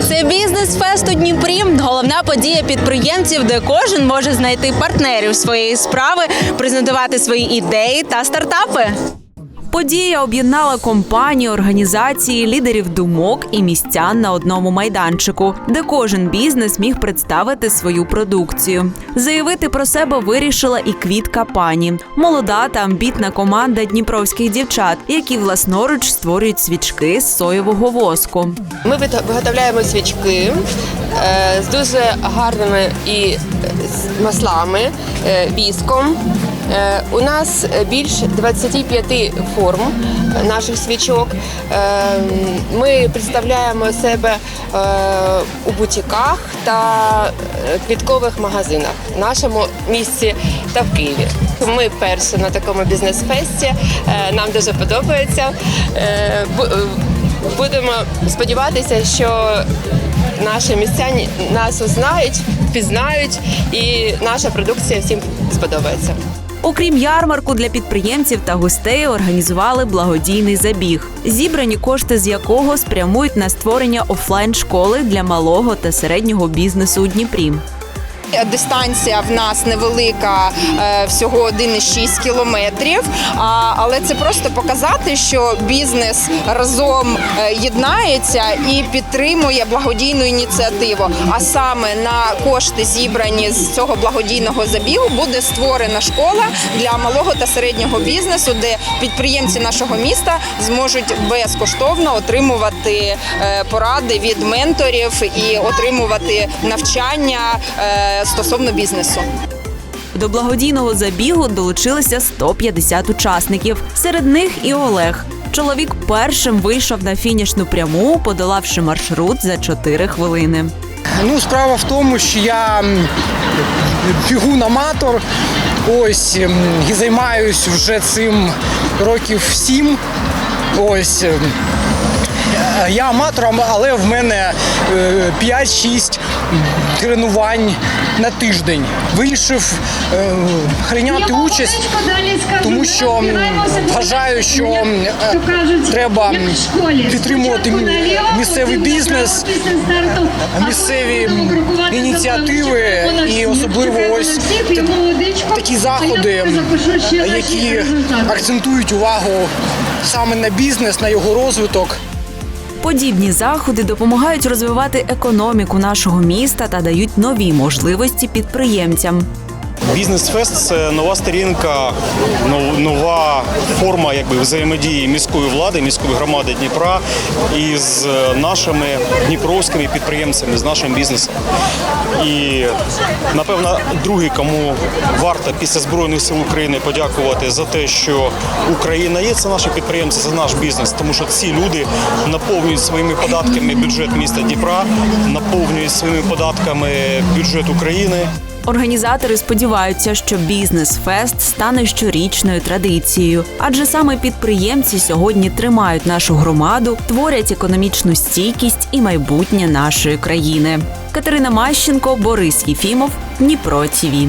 Це бізнес-фест у Дніпрі. Головна подія підприємців, де кожен може знайти партнерів своєї справи, презентувати свої ідеї та стартапи. Подія об'єднала компанії, організації, лідерів думок і містян на одному майданчику, де кожен бізнес міг представити свою продукцію. Заявити про себе вирішила і квітка пані, молода та амбітна команда дніпровських дівчат, які власноруч створюють свічки з соєвого воску. Ми виготовляємо свічки е, з дуже гарними і е, маслами, е, віском. Е, У нас більше 25 форм наших свічок. Е, Ми представляємо себе е, у бутіках та квіткових магазинах в нашому місті та в Києві. Ми перші на такому бізнес-фесті. Нам дуже подобається. Бу- Будемо сподіватися, що наші містяні нас узнають, впізнають, і наша продукція всім сподобається. Окрім ярмарку для підприємців та гостей організували благодійний забіг, зібрані кошти з якого спрямують на створення офлайн школи для малого та середнього бізнесу у Дніпрі. Дистанція в нас невелика, е, всього 1,6 кілометрів. Але це просто показати, що бізнес разом е, єднається і підтримує благодійну ініціативу. А саме на кошти, зібрані з цього благодійного забігу, буде створена школа для малого та середнього бізнесу, де підприємці нашого міста зможуть безкоштовно отримувати е, поради від менторів і отримувати навчання е, стосовно бізнесу. До благодійного забігу долучилися 150 учасників. Серед них і Олег. Чоловік першим вийшов на фінішну пряму, подолавши маршрут за 4 хвилини. Ну, справа в тому, що я бігун-аматор. Ось і займаюсь вже цим років сім. Ось. Е, Я аматором, але в мене е, 5-6 тренувань на тиждень. Вирішив е, прийняти участь, тому що вважаю, що е, треба підтримувати місцевий бізнес, місцеві ініціативи і особливо ось такі заходи, які акцентують увагу саме на бізнес, на його розвиток. Подібні заходи допомагають розвивати економіку нашого міста та дають нові можливості підприємцям. Бізнес-фест це нова сторінка, нова форма якби, взаємодії міської влади, міської громади Дніпра із е, нашими дніпровськими підприємцями, з нашим бізнесом. І напевно, другий, кому варто після Збройних сил України подякувати за те, що Україна є, це наші підприємці, це наш бізнес, тому що ці люди наповнюють своїми податками бюджет міста Дніпра, наповнюють своїми податками бюджет України. Організатори сподіваються, що бізнес-фест стане щорічною традицією, адже саме підприємці сьогодні тримають нашу громаду, творять економічну стійкість і майбутнє нашої країни. Катерина Мащенко, Борис Єфімов, Дніпро ТІВІ.